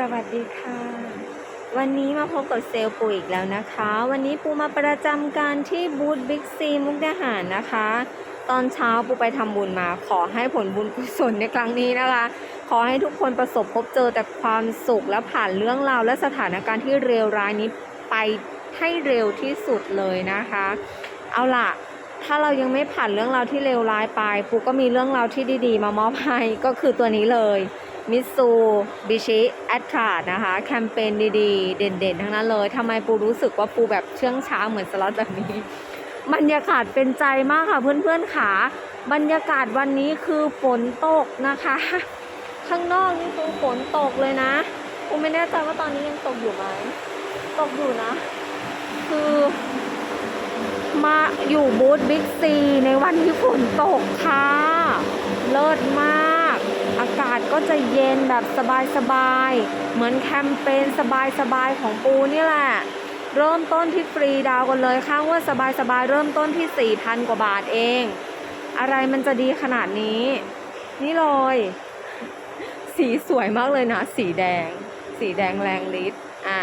สวัสดีค่ะ วันนี้มาพบกับเซลล์ปูอีกแล้วนะคะ วันนี้ปูมาประจำการที่บูธบิ๊กซีมุกดาหารนะคะ ตอนเช้าปูไปทำบุญมา ขอให้ผลบุญกุศลในครั้งนี้นะคะ ขอให้ทุกคนประสบพบเจอแต่ความสุขและผ่านเรื่องราวและสถานการณ์ที่เลวร้ายนี้ไปให้เร็วที่สุดเลยนะคะ เอาล่ะถ้าเรายังไม่ผ่านเรื่องราวที่เลวร้ายไปปูก็มีเรื่องราวที่ดีๆ มามอบให้ก็คือตัวนี้เลย มิซูบิชิแอตราดนะคะ แคมเปญดีๆ เด่นๆ ทั้งนั้นเลยทำไมปูรู้สึกว่าปูแบบเชื่องช้าเหมือนสล็อตแบบนี้บรรยากาศเป็นใจมากค่ะเพื่อนๆขาบรรยากาศวันนี้คือฝนตกนะคะ ข้างนอกนี่คือฝนตกเลยนะปูไม่แน่ใจว่าตอนนี้ยังตกอยู่ไหมตกอยู่นะ คือ มาอยู่บูธบิ๊กซีในวันที่ฝนตกค่ะ เลิศมาก อา ก็จะเย็นแบบสบายๆ เหมือนแคมเปญสบายๆ ของปูนี่แหละ เริ่มต้นที่ฟรีดาวกันเลยข้างว่าสบายๆ เริ่มต้นที่ 4,000 กว่าบาทเอง อะไรมันจะดีขนาดนี้ นี่เลย สีสวยมากเลยนะ สีแดง สีแดงแรงฤทธิ์อะ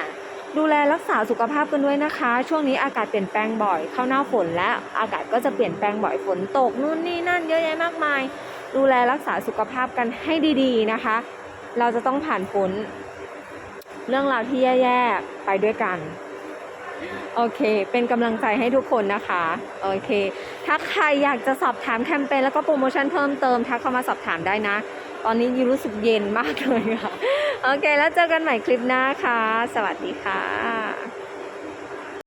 ดูแลรักษาสุขภาพกันด้วยนะคะ ช่วงนี้อากาศเปลี่ยนแปลงบ่อย เข้าหน้าฝนและอากาศก็จะเปลี่ยนแปลงบ่อยฝนตกนู่นนี่นั่นเยอะแยะมากมาย ดูแลรักษาสุขภาพกันให้ดีๆนะคะ เราจะต้องผ่านพ้นเรื่องราวที่แย่ๆไปด้วยกัน โอเค เป็นกำลังใจให้ทุกคนนะคะ โอเค ถ้าใครอยากจะสอบถามแคมเปญแล้วก็โปรโมชั่นเพิ่มเติมทักเข้ามาสอบถามได้นะ ตอนนี้ยูรู้สึกเย็นมากเลยค่ะ โอเค แล้วเจอกันใหม่คลิปหน้าค่ะ สวัสดีค่ะ